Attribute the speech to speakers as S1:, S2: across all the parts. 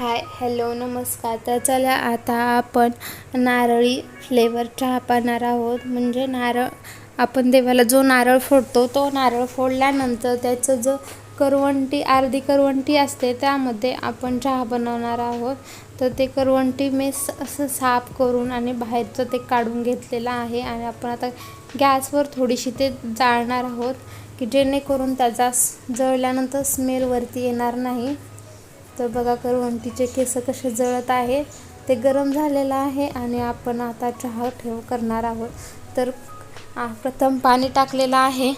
S1: Hi hello नमस्कार. तर चला आता आपण नारळी फ्लेवर चहा पाहणार आहोत. म्हणजे नारळ आपण देवाला जो नारळ फोडतो तो नारळ फोडल्यानंतर त्याचं जो करवंटी अर्धी करवंटी असते त्यामध्ये आपण चहा बनवणार आहोत. तर ते करवंटी मी स असं साफ करून आणि बाहेरचं ते काढून घेतलेलं आहे आणि आपण आता गॅसवर थोडीशी ते जाळणार आहोत की जेणेकरून त्याचा जळल्यानंतर स्मेलवरती येणार नाही. तर बघा करवंटीचे केस कसे जळत आहे. ते गरम झालेलं आहे आणि आपण आता चहा ठेव करणार आहोत. तर प्रथम पाणी टाकलेलं आहे.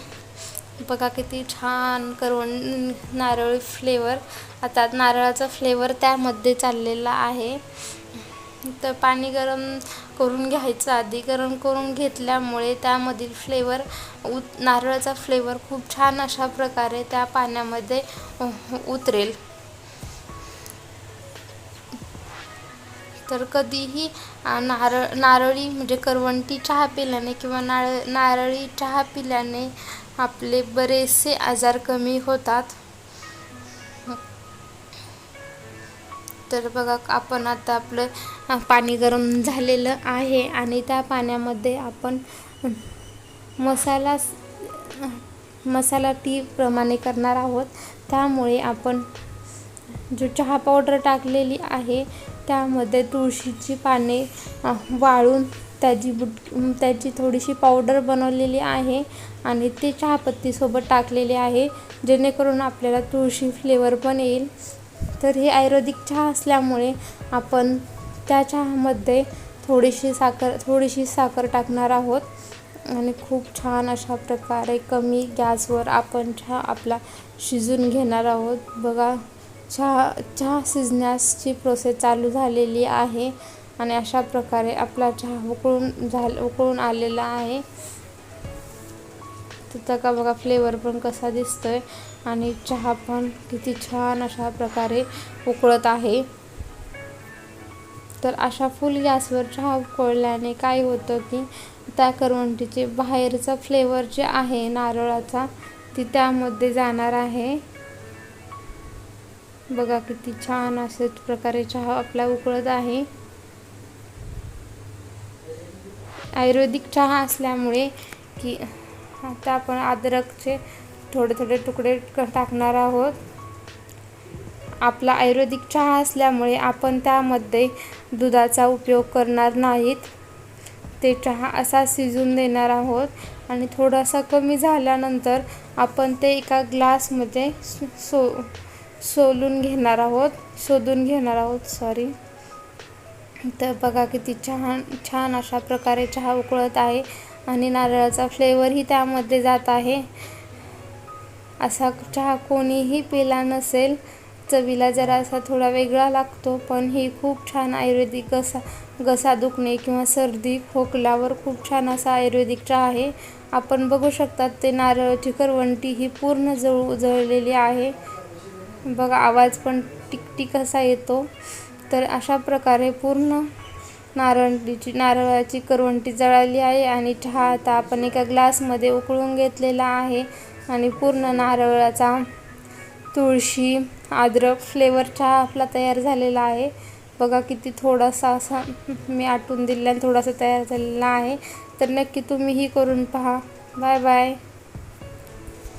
S1: बघा किती छान करवं नारळ फ्लेवर आता नारळाचा फ्लेवर त्यामध्ये चाललेला आहे. तर पाणी गरम करून घ्यायचं. आधी गरम करून घेतल्यामुळे त्यामधील फ्लेवर उत नारळाचा फ्लेवर खूप छान अशा प्रकारे त्या पाण्यामध्ये उतरेल. तर कधीही नारळ नारळी म्हणजे करवंटी चहा पिल्याने किंवा नार नारळी चहा पिल्याने आपले बरेचसे आजार कमी होतात. तर बघा आपण आता आपलं पाणी गरम झालेलं आहे आणि त्या पाण्यामध्ये आपण मसाला मसाला टी प्रमाणे करणार आहोत. त्यामुळे आपण जो चहा पावडर टाकलेली आहे त्यामध्ये तुळशीची पाने वाळून त्याची बुट त्याची थोडीशी पावडर बनवलेली आहे आणि ते चहापत्तीसोबत टाकलेले आहे जेणेकरून आपल्याला तुळशी फ्लेवर पण येईल. तर हे आयुर्वेदिक चहा असल्यामुळे आपण त्या चहामध्ये थोडीशी साखर थोडीशी साखर टाकणार आहोत. आणि खूप छान अशा प्रकारे कमी गॅसवर आपण चहा आपला शिजून घेणार आहोत. बघा चहा चहा शिजण्याची प्रोसेस चालू झालेली आहे आणि अशा प्रकारे आपला चहा उकळून झाल उकळून आलेला आहे. तिथं का बघा फ्लेवर पण कसा दिसतोय आणि चहा पण किती छान अशा प्रकारे उकळत आहे. तर अशा फुल गॅसवर चहा उकळल्याने काय होतं की त्या करवंटीचे बाहेरचा फ्लेवर जे आहे नारळाचा ती त्यामध्ये जाणार आहे. बघा किती छान असेच प्रकारे चहा आपला उकळत आहे. आयुर्वेदिक चहा असल्यामुळे की आता आपण अद्रकचे थोडे थोडे तुकडे टाकणार आहोत. आपला आयुर्वेदिक चहा असल्यामुळे आपण त्यामध्ये दुधाचा उपयोग करणार नाहीत. ते चहा असा शिजून देणार आहोत आणि थोडासा कमी झाल्यानंतर आपण ते एका ग्लासमध्ये सो सोलून घेणार आहोत शोधून घेणार आहोत सॉरी तर बघा किती छान छान अशा प्रकारे चहा उकळत आहे आणि नारळाचा फ्लेवरही त्यामध्ये जात आहे. असा चहा कोणीही पिला नसेल चवीला जरा असा थोडा वेगळा लागतो पण ही खूप छान आयुर्वेदिक घसा घसा दुखणे किंवा सर्दी खोकल्यावर खूप छान असा आयुर्वेदिक चहा आहे. आपण बघू शकतात ते नारळाची करवंटी ही पूर्ण जळू जळलेली आहे. बघा आवाज पण टिकटिक असा येतो. तर अशा प्रकारे पूर्ण नारळीची नारळाची करवंटी जळाली आहे आणि चहा आता आपण एका ग्लासमध्ये उकळून घेतलेला आहे आणि पूर्ण नारळाचा तुळशी अद्रक फ्लेवर चहा आपला तयार झालेला आहे. बघा किती थोडासा असा मी आटून दिला थोडासा तयार झालेला आहे. तर नक्की तुम्हीही करून पहा. Bye bye.